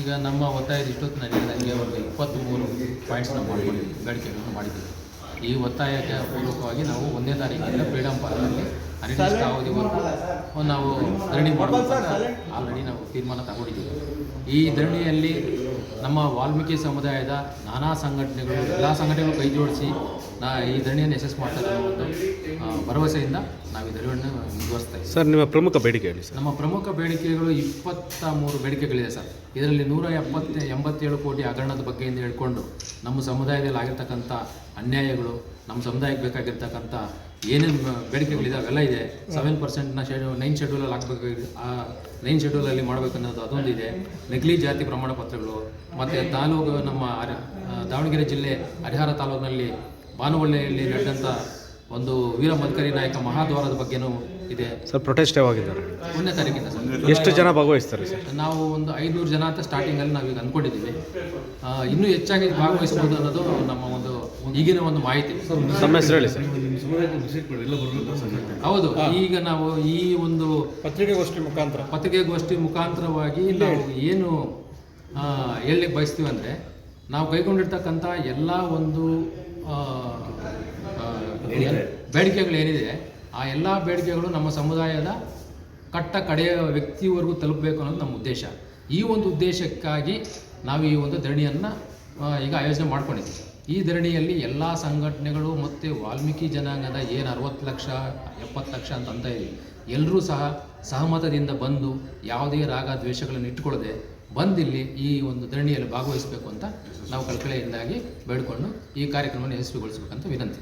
ಈಗ ನಮ್ಮ ಒತ್ತಾಯದ ಇಷ್ಟೊತ್ತಿನಲ್ಲಿ ನನಗೆ ಒಂದು ಇಪ್ಪತ್ತ್ಮೂರು ಪಾಯಿಂಟ್ಸ್ನ ಮಾಡಿದ್ದೀವಿ ಬೇಡಿಕೆಗಳನ್ನು ಮಾಡಿದ್ದೀವಿ. ಈ ಒತ್ತಾಯಕ್ಕೆ ಪೂರ್ವಕವಾಗಿ ನಾವು ಒಂದೇ ತಾರೀಕಿನಿಂದ ಫ್ರೀಡಮ್ ಪಾರ್ಕ್ನಲ್ಲಿ ಅನಿರ್ದಿಷ್ಟ ಅವಧಿವರೆಗೂ ನಾವು ಧರಣಿ ಮಾಡಬೇಕಂತ ಆಲ್ರೆಡಿ ನಾವು ತೀರ್ಮಾನ ತಗೊಂಡಿದ್ದೀವಿ. ಈ ಧರಣಿಯಲ್ಲಿ ನಮ್ಮ ವಾಲ್ಮೀಕಿ ಸಮುದಾಯದ ನಾನಾ ಸಂಘಟನೆಗಳು ಎಲ್ಲ ಸಂಘಟನೆಗಳು ಕೈ ಜೋಡಿಸಿ ನಾ ಈ ಧರಣಿಯನ್ನು ಯಶಸ್ಸು ಮಾಡ್ತಾರೆ ಅನ್ನೋ ಒಂದು ಭರವಸೆಯಿಂದ ನಾವು ಈ ಧರಣಿಯನ್ನು ಮುಂದುವರಿಸ್ತಾ ಇದ್ದೀವಿ. ಸರ್ ನಿಮ್ಮ ಪ್ರಮುಖ ಬೇಡಿಕೆ ಹೇಳಿ ಸರ್. ನಮ್ಮ ಪ್ರಮುಖ ಬೇಡಿಕೆಗಳು ಇಪ್ಪತ್ತ ಮೂರು ಬೇಡಿಕೆಗಳಿದೆ ಸರ್. ಇದರಲ್ಲಿ ನೂರ ಎಪ್ಪತ್ತ ಎಂಬತ್ತೇಳು ಕೋಟಿ ಹಗರಣದ ಬಗ್ಗೆಯಿಂದ ಹೇಳ್ಕೊಂಡು ನಮ್ಮ ಸಮುದಾಯದಲ್ಲಿ ಆಗಿರ್ತಕ್ಕಂಥ ಅನ್ಯಾಯಗಳು ನಮ್ಮ ಸಮುದಾಯಕ್ಕೆ ಬೇಕಾಗಿರ್ತಕ್ಕಂಥ ಏನೇನು ಬೇಡಿಕೆಗಳಿದೆ ಅವೆಲ್ಲ ಇದೆ. ಸೆವೆನ್ ಪರ್ಸೆಂಟ್ನ ಶೆಡ್ಯೂ ನೈನ್ ಶೆಡ್ಯೂಲಲ್ಲಿ ಹಾಕಬೇಕಾಗಿದೆ. ಆ ನೈನ್ ಶೆಡ್ಯೂಲಲ್ಲಿ ಮಾಡಬೇಕು ಅನ್ನೋದು ಇದೆ. ನಕಲಿ ಜಾತಿ ಪ್ರಮಾಣ ಪತ್ರಗಳು ಮತ್ತು ತಾಲೂಕು ನಮ್ಮ ದಾವಣಗೆರೆ ಜಿಲ್ಲೆ ಹರಿಹರ ತಾಲೂಕಿನಲ್ಲಿ ಬಾನುವಳ್ಳಿಯಲ್ಲಿ ನಡೆದಂಥ ಒಂದು ವೀರ ಮದಕರಿ ನಾಯಕ ಮಹಾದ್ವಾರದ ಬಗ್ಗೆನೂ ಇದೆ. ಸರ್ ಪ್ರೊಟೆಸ್ಟ್ ಯಾವಾಗಿದ್ದಾರೆ? ಒಂದನೇ ತಾರೀಕಿಂದ ಸರ್. ಎಷ್ಟು ಜನ ಭಾಗವಹಿಸ್ತಾರೆ ಸರ್? ನಾವು ಒಂದು ಐನೂರು ಜನ ಅಂತ ಸ್ಟಾರ್ಟಿಂಗಲ್ಲಿ ನಾವೀಗ ಅಂದ್ಕೊಂಡಿದ್ದೀವಿ ಆ, ಇನ್ನೂ ಹೆಚ್ಚಾಗಿ ಭಾಗವಹಿಸಬಹುದು ಅನ್ನೋದು ನಮ್ಮ ಒಂದು ಈಗಿನ ಒಂದು ಮಾಹಿತಿ. ನಮ್ಮ ಹೆಸರು ಹೇಳಿ ಸರ್. ಹೌದು ಈಗ ನಾವು ಈ ಒಂದು ಪತ್ರಿಕೆಗೋಷ್ಠಿ ಮುಖಾಂತರ. ಪತ್ರಿಕೆಗೋಷ್ಠಿ ಮುಖಾಂತರವಾಗಿ ನಾವು ಏನು ಹೇಳಲಿಕ್ಕೆ ಬಯಸ್ತೀವಿ ಅಂದರೆ ನಾವು ಕೈಗೊಂಡಿರ್ತಕ್ಕಂಥ ಎಲ್ಲ ಒಂದು ಬೇಡಿಕೆಗಳೇನಿದೆ ಆ ಎಲ್ಲ ಬೇಡಿಕೆಗಳು ನಮ್ಮ ಸಮುದಾಯದ ಕಟ್ಟ ಕಡೆಯ ವ್ಯಕ್ತಿವರೆಗೂ ತಲುಪಬೇಕು ಅನ್ನೋದು ನಮ್ಮ ಉದ್ದೇಶ. ಈ ಒಂದು ಉದ್ದೇಶಕ್ಕಾಗಿ ನಾವು ಈ ಒಂದು ಧರಣಿಯನ್ನು ಈಗ ಆಯೋಜನೆ ಮಾಡ್ಕೊಂಡಿದ್ದೀವಿ. ಈ ಧರಣಿಯಲ್ಲಿ ಎಲ್ಲ ಸಂಘಟನೆಗಳು ಮತ್ತು ವಾಲ್ಮೀಕಿ ಜನಾಂಗದ ಏನು ಅರವತ್ತು ಲಕ್ಷ ಎಪ್ಪತ್ತು ಲಕ್ಷ ಅಂತ ಅಂತ ಇದೆ ಎಲ್ಲರೂ ಸಹ ಸಹಮತದಿಂದ ಬಂದು ಯಾವುದೇ ರಾಗ ದ್ವೇಷಗಳನ್ನು ಇಟ್ಕೊಳ್ಳದೆ ಬಂದಿಲ್ಲಿ ಈ ಒಂದು ಧರಣಿಯಲ್ಲಿ ಭಾಗವಹಿಸಬೇಕು ಅಂತ ನಾವು ಕಳಕಳಿಯಿಂದಾಗಿ ಬೇಡಿಕೊಂಡು ಈ ಕಾರ್ಯಕ್ರಮವನ್ನು ಯಶಸ್ವಿಗೊಳಿಸಬೇಕಂತ ವಿನಂತಿ.